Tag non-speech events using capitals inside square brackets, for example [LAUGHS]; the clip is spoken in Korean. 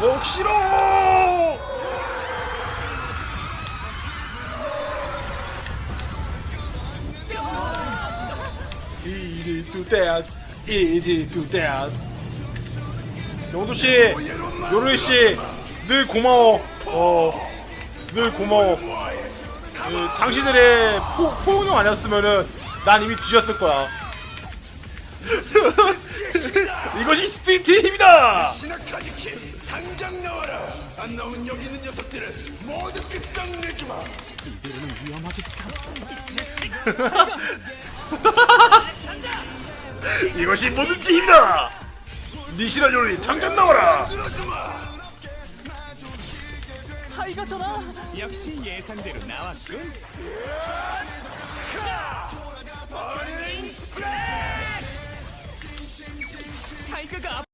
먹 싫어. Easy to dance, easy to dance. 영도 씨, 요르이 씨, 늘 고마워. 어, 늘 고마워. 그, 당신들의 포, 포용력 아니었으면은 난 이미 뒤졌을 거야. [LAUGHS] [LAUGHS] 이것이 스트리트의 힘이다. 시나카지키 당장 나와라 안 나오면 여기 있는 녀석들을 모두 끝장내주마 [LAUGHS] 이것이 모든 힘이다. 니시라 요리 당장 나와라. 타이거잖아. 역시 예상대로 나왔군. 体育が